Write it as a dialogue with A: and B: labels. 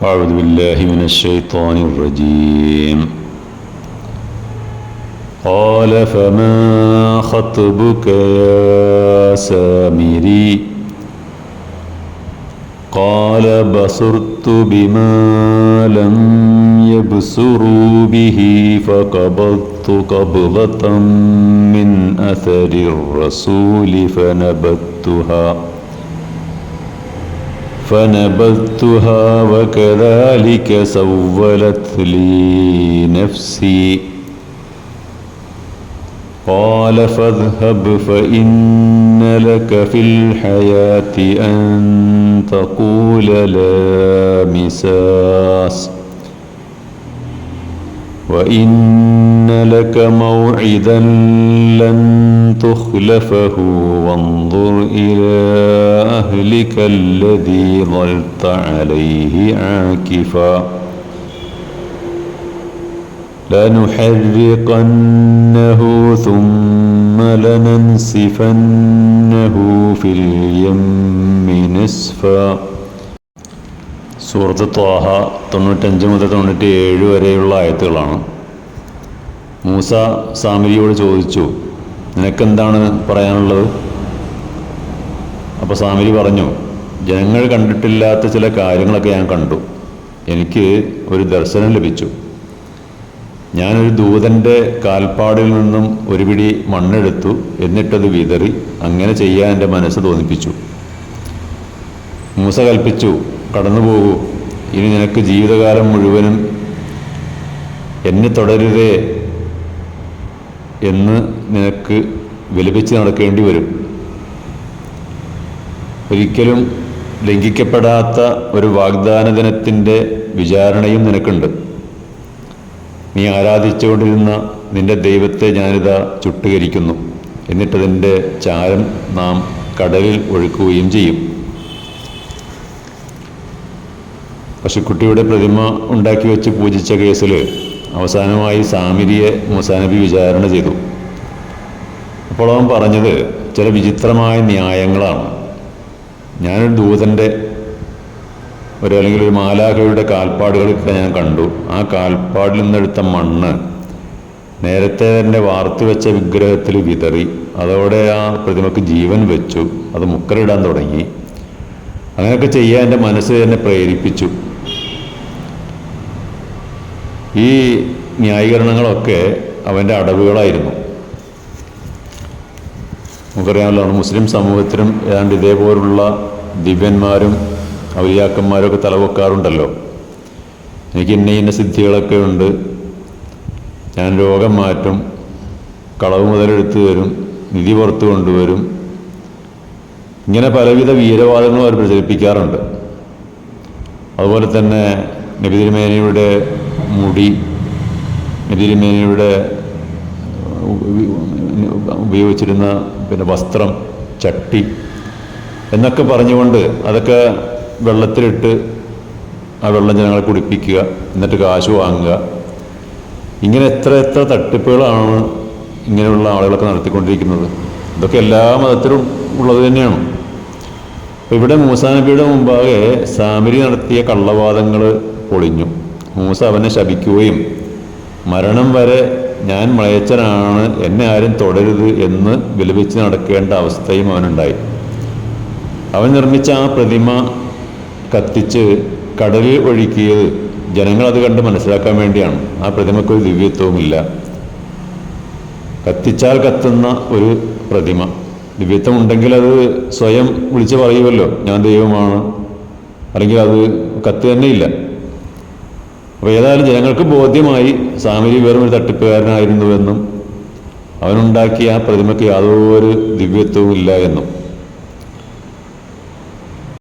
A: أعوذ بالله من الشيطان الرجيم. قال فما خطبك يا سامري؟ قال بصرت بما لم يبصروا به فقبضت قبضة من أثر الرسول فنبذتها فنبذتها وكذلك سولت لي نفسي. قال فاذهب فإن لك في الحياة أن تقول لا مساس. وإن لك موعدا لن تخلفه وانظر إلى أهلك الذي ظلت عليه عاكفا لنحرقنه ثم لننسفنه في اليم نسفا സൂറത്ത് ത്വാഹ തൊണ്ണൂറ്റഞ്ച് മുതൽ തൊണ്ണൂറ്റി ഏഴ് വരെയുള്ള ആയത്തുകളാണ് മൂസ സാമിരിയോട് ചോദിച്ചു നിനക്കെന്താണ് പറയാനുള്ളത്? അപ്പോൾ സാമിരി പറഞ്ഞു ജനങ്ങൾ കണ്ടിട്ടില്ലാത്ത ചില കാര്യങ്ങളൊക്കെ ഞാൻ കണ്ടു. എനിക്ക് ഒരു ദർശനം ലഭിച്ചു. ഞാനൊരു ദൂതന്റെ കാൽപ്പാടിൽ നിന്നും ഒരു പിടി മണ്ണെടുത്തു എന്നിട്ടത് വിതറി അങ്ങനെ ചെയ്യാൻ എന്റെ മനസ്സ് തോന്നിപ്പിച്ചു. മൂസ കൽപ്പിച്ചു കടന്നു പോകൂ ഇനി നിനക്ക് ജീവിതകാലം മുഴുവനും എന്നെ തുടരുതേ എന്ന് നിനക്ക് വിലപിച്ച് നടക്കേണ്ടി വരും. ഒരിക്കലും ലംഘിക്കപ്പെടാത്ത ഒരു വാഗ്ദാന ദിനത്തിന്റെ വിചാരണയും നിനക്കുണ്ട്. നീ ആരാധിച്ചുകൊണ്ടിരുന്ന നിന്റെ ദൈവത്തെ ഞാനിതാ ചുട്ടുകരിക്കുന്നു. എന്നിട്ടതിന്റെ ചാരം നാം കടലിൽ ഒഴുക്കുകയും ചെയ്യും. പശുക്കുട്ടിയുടെ പ്രതിമ ഉണ്ടാക്കി വെച്ച് പൂജിച്ച കേസിൽ അവസാനമായി സാമിരിയെ മുസാനബി വിചാരണ ചെയ്തു. അപ്പോൾ അവൻ പറഞ്ഞത് ചില വിചിത്രമായ ന്യായങ്ങളാണ്. ഞാനൊരു ദൂതന്റെ ഒരു അല്ലെങ്കിൽ ഒരു മാലാഖയുടെ കാൽപ്പാടുകളൊക്കെ ഞാൻ കണ്ടു. ആ കാൽപ്പാടിൽ നിന്നെടുത്ത മണ്ണ് നേരത്തെ തന്നെ വാർത്തു വെച്ച വിഗ്രഹത്തിൽ വിതറി. അതോടെ ആ പ്രതിമക്ക് ജീവൻ വെച്ചു. അത് മുക്കറിടാൻ തുടങ്ങി. അങ്ങനെയൊക്കെ ചെയ്യാൻ എന്റെ മനസ്സ് എന്നെ പ്രേരിപ്പിച്ചു. ഈ ന്യായീകരണങ്ങളൊക്കെ അവന്റെ അടവുകളായിരുന്നു. നമുക്കറിയാമല്ലോ മുസ്ലിം സമൂഹത്തിനും ഏതാണ്ട് ഇതേപോലുള്ള ദിവ്യന്മാരും ഔലിയാക്കന്മാരൊക്കെ തലവെക്കാറുണ്ടല്ലോ. എനിക്ക് ഇന്ന ഇന്ന സിദ്ധികളൊക്കെ ഉണ്ട്. ഞാൻ രോഗം മാറ്റും കളവ് മുതലെടുത്തു വരും നിധി പുറത്തു കൊണ്ടുവരും. ഇങ്ങനെ പലവിധ വീരവാദങ്ങളും അവർ പ്രചരിപ്പിക്കാറുണ്ട്. അതുപോലെ തന്നെ നബിതിരുമേനയുടെ മുടി നബിതിരുമേനയുടെ ഉപയോഗിച്ചിരുന്ന പിന്നെ വസ്ത്രം ചട്ടി എന്നൊക്കെ പറഞ്ഞുകൊണ്ട് അതൊക്കെ വെള്ളത്തിലിട്ട് ആ വെള്ളം ജനങ്ങളെ കുടിപ്പിക്കുക എന്നിട്ട് കാശ് വാങ്ങുക. ഇങ്ങനെ എത്ര എത്ര തട്ടിപ്പുകളാണ് ഇങ്ങനെയുള്ള ആളുകളൊക്കെ നടത്തിക്കൊണ്ടിരിക്കുന്നത്. ഇതൊക്കെ എല്ലാ മതത്തിലും ഉള്ളത് തന്നെയാണ്. ഇവിടെ മൂസാനബിയുടെ മുമ്പാകെ സാമിരി നടത്തിയ കള്ളവാദങ്ങൾ പൊളിഞ്ഞു. മൂസ അവനെ ശപിക്കുകയും മരണം വരെ ഞാൻ മളയച്ചനാണ് എന്നെ ആരും തുടരുത് എന്ന് വിലപിച്ച് നടക്കേണ്ട അവസ്ഥയും അവനുണ്ടായി. അവൻ നിർമ്മിച്ച ആ പ്രതിമ കത്തിച്ച് കടലിൽ ഒഴുക്കിയത് ജനങ്ങൾ അത് കണ്ട് മനസ്സിലാക്കാൻ വേണ്ടിയാണ്. ആ പ്രതിമക്കൊരു ദിവ്യത്വവുമില്ല. കത്തിച്ചാൽ കത്തുന്ന ഒരു പ്രതിമ. ദിവ്യത്വം ഉണ്ടെങ്കിൽ അത് സ്വയം വിളിച്ച് പറയുമല്ലോ ഞാൻ ദൈവമാണ്. അല്ലെങ്കിൽ അത് കത്ത് തന്നെ ഇല്ല അപ്പോൾ ഏതായാലും ജനങ്ങൾക്ക് ബോധ്യമായി സാമിരി വെറും ഒരു തട്ടിപ്പുകാരനായിരുന്നുവെന്നും അവനുണ്ടാക്കിയ ആ പ്രതിമയ്ക്ക് യാതൊരു ദിവ്യത്വവും ഇല്ല എന്നും.